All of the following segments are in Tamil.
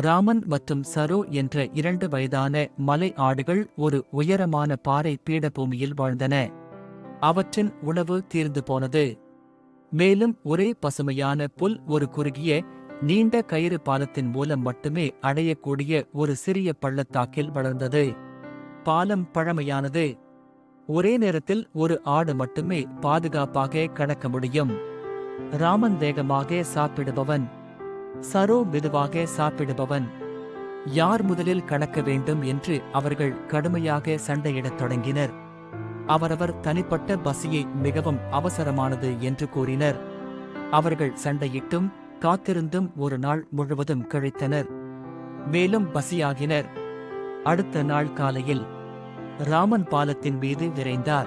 ராமன் மற்றும் சரோ என்ற இரண்டு வயதான மலை ஆடுகள் ஒரு உயரமான பாறை பீடபூமியில் வாழ்ந்தன. அவற்றின் உணவு தீர்ந்து போனது. மேலும் ஒரே பசுமையான புல் ஒரு குறுகிய நீண்ட கயிறு பாலத்தின் மூலம் மட்டுமே அடையக்கூடிய ஒரு சிறிய பள்ளத்தாக்கில் வளர்ந்தது. பாலம் பழமையானது. ஒரே நேரத்தில் ஒரு ஆடு மட்டுமே பாதுகாப்பாக கடக்க முடியும். ராமன் வேகமாக சாப்பிடுபவன். சரோ மெதுவாக சாப்பிடுபவன். யார் முதலில் கலக்க வேண்டும் என்று அவர்கள் கடுமையாக சண்டையிடத் தொடங்கினர். அவரவர் தனிப்பட்ட பசியை மிகவும் அவசரமானது என்று கூறினர். அவர்கள் சண்டையிட்டும் காத்திருந்தும் ஒரு நாள் முழுவதும் கழித்தனர். மேலும் பசியாகினர். அடுத்த நாள் காலையில் ராமன் பாலத்தின் மீது விரைந்தார்.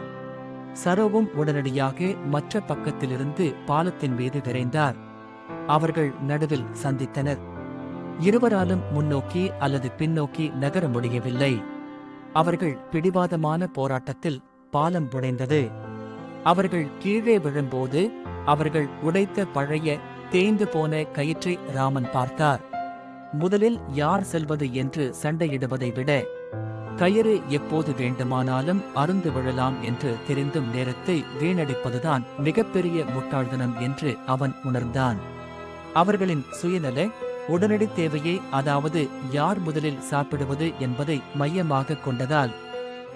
சரோவும் உடனடியாக மற்ற பக்கத்திலிருந்து பாலத்தின் மீது விரைந்தார். அவர்கள் நடுவில் சந்தித்தனர். இருவராலும் முன்னோக்கி அல்லது பின்னோக்கி நகர முடியவில்லை. அவர்கள் பிடிவாதமான போராட்டத்தில் பாலம் உடைந்தது அவர்கள் கீழே விழும்போது அவர்கள் உடைத்த பழைய தேய்ந்து போன கயிற்றை ராமன் பார்த்தார். முதலில் யார் செல்வது என்று சண்டையிடுவதை விட கயிறு எப்போது வேண்டுமானாலும் அருந்து விழலாம் என்று தெரிந்தும் நேரத்தை வீணடிப்பதுதான் மிகப்பெரிய முட்டாள்தனம் என்று அவன் உணர்ந்தான். அவர்களின் சுயநல உடனடி தேவையை அதாவது யார் முதலில் சாப்பிடுவது என்பதை மையமாக கொண்டதால்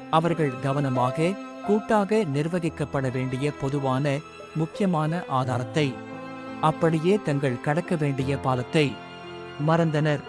அவர்கள் கவனமாக கூட்டாக நிர்வகிக்கப்பட வேண்டிய பொதுவான முக்கியமான ஆதாரத்தை அப்படியே தங்கள் கடக்க வேண்டிய பாலத்தை மறந்தனர்.